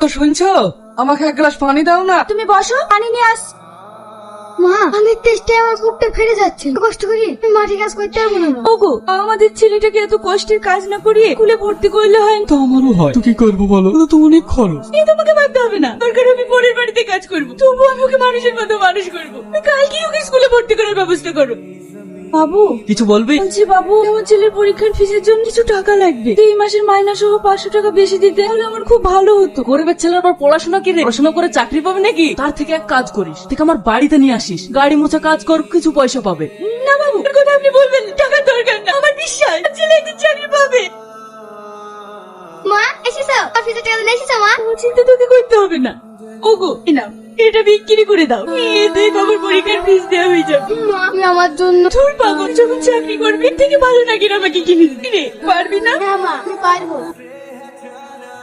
তো শুনছো? আমাকে এক গ্লাস পানি দাও না। তুমি বসো পানি নিয়ে আস। মা পানির তেষ্টে আমার বুকটা ফেরে যাচ্ছে। কষ্ট করি আমি মাঠে কাজ করতে পারব না মা। ওগো আমাদের ছেলেটাকে এত কষ্টের কাজ না করিয়ে স্কুলে ভর্তি করলে হয়? তো আমারও হয়। তো কি করব বলো? তো তো অনেক খরচ। এ তোমাকে ভাবতে হবে না। দরকার আমি পরের বাড়িতে কাজ করব। তবু আমি ওকে মানুষের মতো মানুষ করব। কালকে ওকে স্কুলে ভর্তি করার ব্যবস্থা করো। বাবু? কিছু বলবি? বলছি বাবু আমার ছেলের পরীক্ষার ফিসের জন্য কিছু টাকা লাগবে? এই মাসের মাইনা সহ পাঁচশো টাকা বেশি দিতে তাহলে আমার খুব ভালো হতো। গরিবের ছেলে আবার পড়াশোনা কি রে? পড়াশোনা করে চাকরি পাবে নাকি? তার থেকে এক কাজ করিস ঠিক আমার বাড়িতে নিয়ে আসিস? গাড়ি মোছা কাজ কর কিছু পয়সা পাবে। না বাবু কথা আপনি বলবেন। টাকার দরকার না আমার বিশ্বাস। ছেলে একদিন চাকরি পাবে। মা এসেছ? অফিসে টাকা দিলে এসেছ মা? চিন্তা তোকে করতে হবে না। ওগো এই নাও। এটা বিক্রি করে দাও। এতে বাবার পরীক্ষার ফিস দেওয়া হয়ে যাবে। আমি আমার জন্য তোর পাগল যখন চাকরি করবি এর থেকে ভালো নাকি আমাকে কিনে দিবি? পারবি না? হ্যাঁ মা আমি পারব।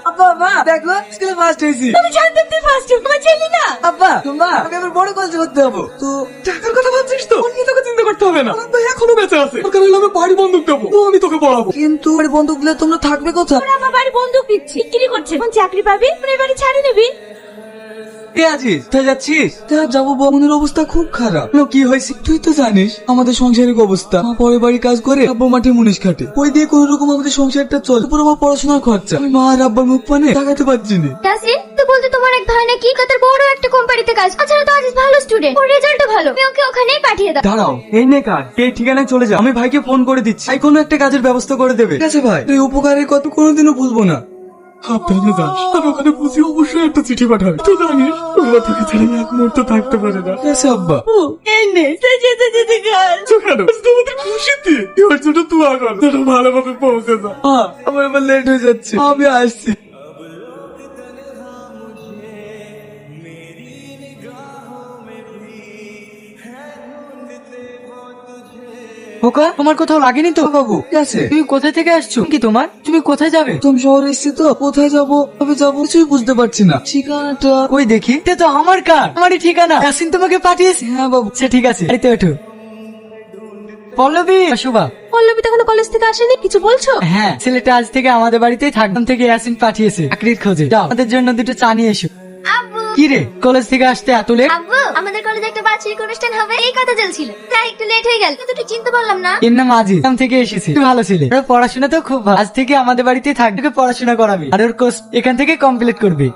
আব্বা মা দেখো স্কুলে ফার্স্ট হয়েছি। আমি জানতাম তুই ফার্স্ট আমার ছেলে না। আব্বা মা আমাকে এবার বড় কলেজ করতে হবে। তো টাকার কথা ভাবছিস তো? অন্য তোকে চিন্তা করতে হবে না। এখনও বেঁচে আছে। দরকার হলে আমি বাড়ি বন্ধক দেবো। তো আমি তোকে পড়াবো। কিন্তু বাড়ি বন্ধক দিলে তোমরা থাকবে কোথায়? তোর আমার বাড়ি বন্ধুক দিচ্ছি। বিক্রি করছে। এখন চাকরি পাবি বাড়ি ছাড়ে নিবি। কে আছিস? তুই যাচ্ছিস? তা যাব বমনের অবস্থা খুব খারাপ। লো, কি হয়েছে? তুই তো জানিস আমাদের সংসারিক অবস্থা। মা পরে বাড়ি কাজ করে আব্বা মাঠে মুনিশ খাটে। ওই দিয়ে কোন রকম আমাদের সংসারটা চলে? পুরো আমার পড়াশোনার খরচা। আমি মা আর আব্বার মুখ পানে তাকাতে পারছি না। তুই বলতে তোমার এক ভাই নাকি? কতার বড় একটা কোম্পানিতে কাজ। আচ্ছা তো আজিজ ভালো স্টুডেন্ট ওর রেজাল্টও ভালো। তুমি ওকে ওখানেই পাঠিয়ে দাও। দাঁড়াও এই নে কাজ। এই ঠিকানায় চলে যাও আমি ভাইকে ফোন করে দিচ্ছি। ভাই কোনো একটা কাজের ব্যবস্থা করে দেবে। ঠিক আছে ভাই। এই উপকারের কথা কোনোদিনও ভুলবো না। আর ওখানে বুঝি অবশ্যই একটা চিঠি পাঠাবে। তুই জানিস ওগুলো তোকে ছেড়ে এক মুহূর্ত থাকতে পারে না। আব্বা। ও যেতে যেতে কাল কেন? তোমাদের খুশিতে এবার ছোট তুই আগর যেন ভালোভাবে পৌঁছে যা। আমার এবার লেট হয়ে যাচ্ছে। আমি আসছি। খোকা তোমার কোথাও লাগেনি তো? বাবু ঠিক আছে? তুমি কোথা থেকে আসছো? কি তোমার? তুমি কোথায় যাবে? তুমি শহরে এসছি তো কোথায় যাব কবে যাব কিছুই বুঝতে পারছি না। ঠিকানাটা ওই দেখি। এটা তো আমার কার? আমারই ঠিকানা। ইয়াসিন তোমাকে পাঠিয়েছে? হ্যাঁ বাবু। সে ঠিক আছে। বাড়িতে ওঠো পল্লবী! শুভা পল্লবী তো এখনও কলেজ থেকে আসেনি? কিছু বলছো? হ্যাঁ ছেলেটা আজ থেকে আমাদের বাড়িতে থাকতাম থেকে ইয়াসিন পাঠিয়েছে। চাকরির খোঁজে। যাও। আমাদের জন্য দুটো চা নিয়ে এসো। আব্বু কি রে? কলেজ থেকে আসতে এত লেট আব্বু আমাদের কলেজে একটা বার্ষিক অনুষ্ঠান হবে। এই কথা চলছিল। তাই একটু লেট হয়ে গেল। কিন্তু চিনতে পারলাম না। এর নাম আজিজ। গ্রাম থেকে এসেছে। তুই ভালো ছেলে। ওর পড়াশোনা তো খুব ভালো। আজ থেকে আমাদের বাড়িতেই থাকবে তোকে পড়াশোনা করাবি। আর ওর কোর্স এখান থেকে কমপ্লিট করবি।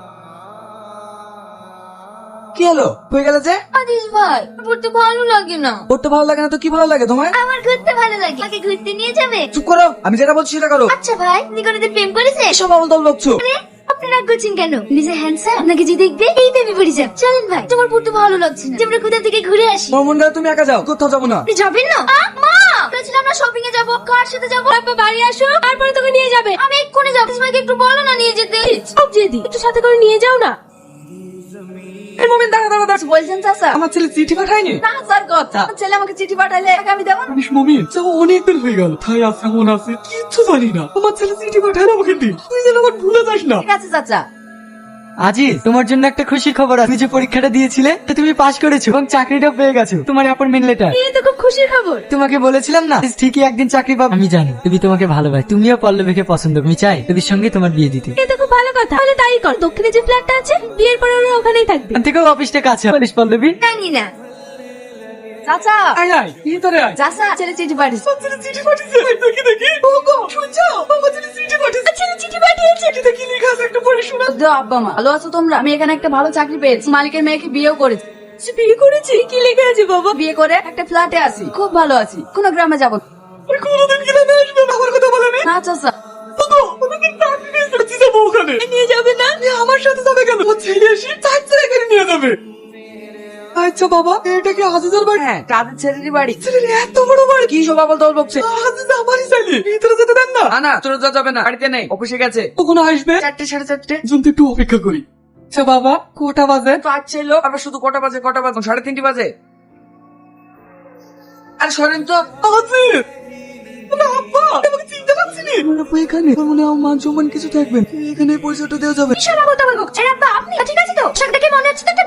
কি হলো? হয়ে গেল যে? আজিজ ভাই পড়তে ভালো লাগে না। পড়তে ভালো লাগে না তো কি ভালো লাগে তোমার? আমার ঘুরতে ভালো লাগে। আমাকে ঘুরতে নিয়ে যাবে? চুপ করো। আমি যেটা বলছি সেটা করো। আচ্ছা ভাই আপনি কোনোদিন প্রেম করেছে? এসব আমল দল আরে, আপনি রাগ করছেন কেন? নিজে হ্যান্ডসাম আপনাকে যে দেখবে এই প্রেমে পড়ে যাবে? চলেন ভাই তোমার পড়তে ভালো লাগছে না। যে আমরা কোথা থেকে ঘুরে আসি? তোমার তুমি একা যাও কোথাও যাব না। আপনি যাবেন না? আ, মা! বলেছিলাম আমরা শপিং এ যাব। কার সাথে যাব? তারপর বাড়ি আসো তারপরে তোকে নিয়ে যাবে। আমি এক্ষুনি যাব। তোমাকে একটু বলো না নিয়ে যেতে। সব যেদি একটু সাথে করে নিয়ে যাও না। এই মোমেন দাঁড়া দাঁড়া দাঁড়া। বলছেন চাচা? আমার ছেলে চিঠি পাঠায়নি। না স্যার কথা। ছেলে আমাকে চিঠি পাঠাইলে আমি দেবো না? মমিন। অনেক অনেকদিন হয়ে গেল। তাই আছে আছে কিচ্ছু জানি না। আমার ছেলে চিঠি পাঠায় আমাকে দিন। তুই যেন আমার ভুলে যাস না। ঠিক আছে চাচা। আজিজ তোমার জন্য একটা খুশি খবর আছে। তুমি যে পরীক্ষাটা দিয়েছিলে তো তুমি পাশ করেছ এবং চাকরিটা পেয়ে গেছো। তোমার অ্যাপয়েন্টমেন্ট লেটার এই তো খুব খুশির খবর। তোমাকে বলেছিলাম না? ঠিকই একদিন চাকরি পাবে। আমি জানি তুমি তোমাকে ভালোবাসি। তুমিও পল্লবীকে পছন্দ করো। আমি চাই তোদের সঙ্গে তোমার বিয়ে দিতে। এই তো খুব ভালো কথা। তাহলে তাই কর দক্ষিণে যে ফ্ল্যাটটা আছে বিয়ের পরে ওরা ওখানেই থাকবে। ওখান থেকেও অফিসটা কাছে। বলিস পল্লবী। জানি না। চাচা। আয় আয় ভিতরে আয়। চাচা ছেলে চিঠি পাঠিয়েছে। ছেলে চিঠি পাঠিয়েছে। দেখি দেখি। ও শুনছো? আমার ছেলে চিঠি পাঠিয়েছে। ছেলে চিঠি পাঠিয়েছে। চিঠিতে কি লেখা আছে একটু পড়ে শোনা। তো আব্বা মা ভালো আছো তোমরা? আমি এখানে একটা ভালো চাকরি পেয়েছি। মালিকের মেয়েকে বিয়েও করেছি। বিয়ে করেছে? কি লেখা আছে বাবা? বিয়ে করে একটা ফ্ল্যাটে আছি। খুব ভালো আছি। কোনো গ্রামে যাব না। কোনোদিন গ্রামে আসবে আমার কথা না? চাচা। নিয়ে ওখানে। নিয়ে যাবে না? আমার সাথে যাবে কেন? ছেলে এসে এখানে নিয়ে যাবে। আচ্ছা বাবা এটা কি আজিজের বাড়ি? হ্যাঁ তাদের ছেলেরই বাড়ি। ছেলের এত বড় বাড়ি। কি সব আবল দল বকছে? আজিজ আমারই ছেলে। ভিতরে যেতে দেন না। না তোর যা যাবে না। বাড়িতে নেই অফিসে গেছে। কখন আসবে? চারটে সাড়ে চারটে। জলদি একটু অপেক্ষা করি। আচ্ছা বাবা কটা বাজে? আজ ছিল আবার শুধু কটা বাজে কটা বাজে? সাড়ে তিনটি বাজে। আরে সরেন তো। না, আব্বা আমাকে চিনতে আব্বা এখানে মনে হয় মান সম্মান কিছু থাকবে না। এখানে পরিচয়টা দেওয়া যাবে। শোনা বলতে আমার বকছে?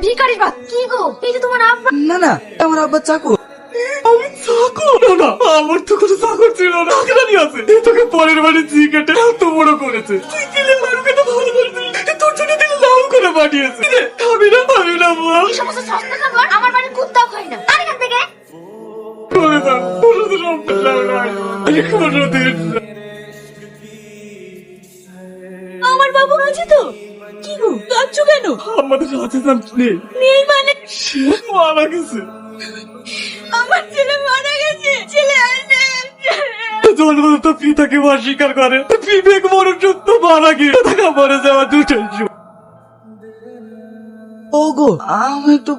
ভিখারির বাপ। কি গো? এই যে তোমার আব্বা। না না আমার আব্বা চাকু আমি চাকর না না আমার তো কোনো চাকর ছিল না। চাকরানি আছে। এ তোকে পরের বাড়ি জিকেটে এত বড় করেছে। তুই দিলে লাড়ু কেটে ভালো করেছিস তোর জন্য দিলে লাড়ু পাঠিয়েছে আমি না আমি না বল এই সমস্ত সস্তা খাবার আমার বাড়ির কুত্তাও খায় না। আর এখান থেকে? কোনোদিন কোনোদিন অভ্যাস নাই আমি কোনোদিন আমার বাবু আছে তো? কি গো কাঁদছো কেন? আমাদের সাথে সাথে নেই নেই মানে? সে মারা গেছে। আমার ছেলে মারা গেছে। ছেলে পিতাকে অস্বীকার করে। বিবেক মনোযোগ তো মারা গিয়ে মরে যাওয়া দুটোই ও গো আমি একটু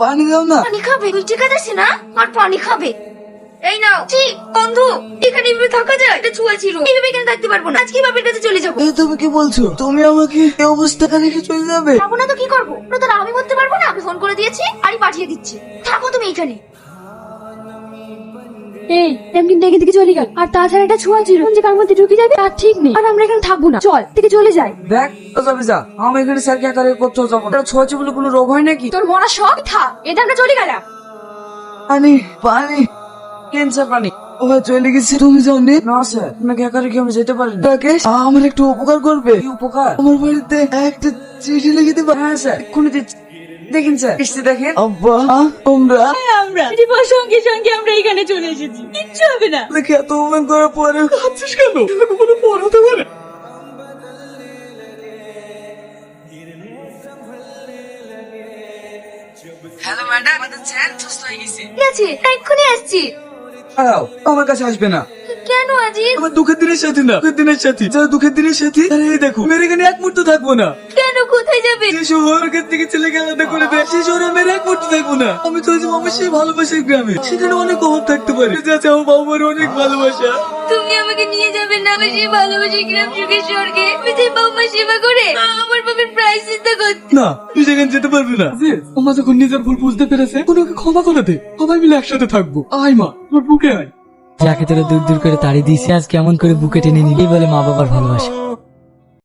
পানি দাও না। পানি খাবে? তুই ঠিক না? আর পানি খাবে? এই নাও। জি বন্ধু এখানে এভাবে থাকা যায়? এটা ছুয়া ছিল। এইভাবে এখানে থাকতে পারব না। আজকে বাপের কাছে চলে যাব। তুমি কি বলছো? তুমি আমাকে এই অবস্থা রেখে চলে যাবে? যাব না তো কি করব? তো আমি করতে পারব না। আমি ফোন করে দিয়েছি আরই পাঠিয়ে দিচ্ছি। থাকো তুমি এখানে। এই এমনি ডেকে দিকে চলে গেল। আর তাছাড়া এটা ছোঁয়া ছিল। যে কার মধ্যে ঢুকে যাবে তার ঠিক নেই। আর আমরা এখানে থাকব না। চল থেকে চলে যাই। দেখ আমি এখানে স্যারকে একা রেখে কোথাও যাব না। ছোঁয়াছে বলে কোনো রোগ হয় নাকি? তোর মরা শখ? থাক এটা আমরা চলে গেলাম পানি পানি। ক্যান্সার পানি। ও চলে গেছে। তুমি যাওনি না। স্যার আপনাকে একা রেখে আমি যেতে পারি রাকেশ আমার একটু উপকার করবে। কি উপকার? আমার বাড়িতে একটা চিঠি লিখে দিবা। হ্যাঁ স্যার এক্ষুনি দিচ্ছি দেখেন স্যার কিস্তি দেখেন। আব্বা তোমরা আমরা। রিপার সঙ্গে সঙ্গে আমরা এখানে চলে এসেছি। কিচ্ছু হবে না। দেখে এত অভিমান করার পরে খাচ্ছিস কেন? কোনো পর হতে পারে। হ্যালো ম্যাডাম আমাদের ছেলে সুস্থ হয়ে গেছে। ঠিক আছে এক্ষুনি আসছি। দাঁড়াও আমার কাছে আসবে না। কেন আজিজ? আমার দুঃখের দিনের সাথী না। দুঃখের দিনের সাথী যারা দুঃখের দিনের সাথী তারা এই দেখো মেরে এখানে এক মুহূর্ত থাকব না। কোথায় যাবে? যে থেকে আলাদা করে দেয়। সেই শহরে মেরে এক মুহূর্ত থাকব না। আমি আমার সেই ভালোবাসার গ্রামে। সেখানে অনেক অভাব থাকতে পারে। আমার বাবা মার অনেক ভালোবাসা। তুমি আমাকে নিয়ে যাবে না? আমার সেই ভালোবাসি গ্রাম স্বর্গে। আমি সেই বাবা সেবা করে আমার বাবার প্রায়শ্চিত্ত করতে না তুই সেখানে যেতে পারবি না। আমার যখন নিজের ভুল বুঝতে পেরেছে ওনাকে ক্ষমা করে দে। সবাই মিলে একসাথে থাকব। আয় মা তোর বুকে আয়। যাকে তোরা দূর দূর করে তাড়ি দিয়েছে আজ কেমন করে বুকে টেনে নিলি বলে মা বাবার ভালোবাসা।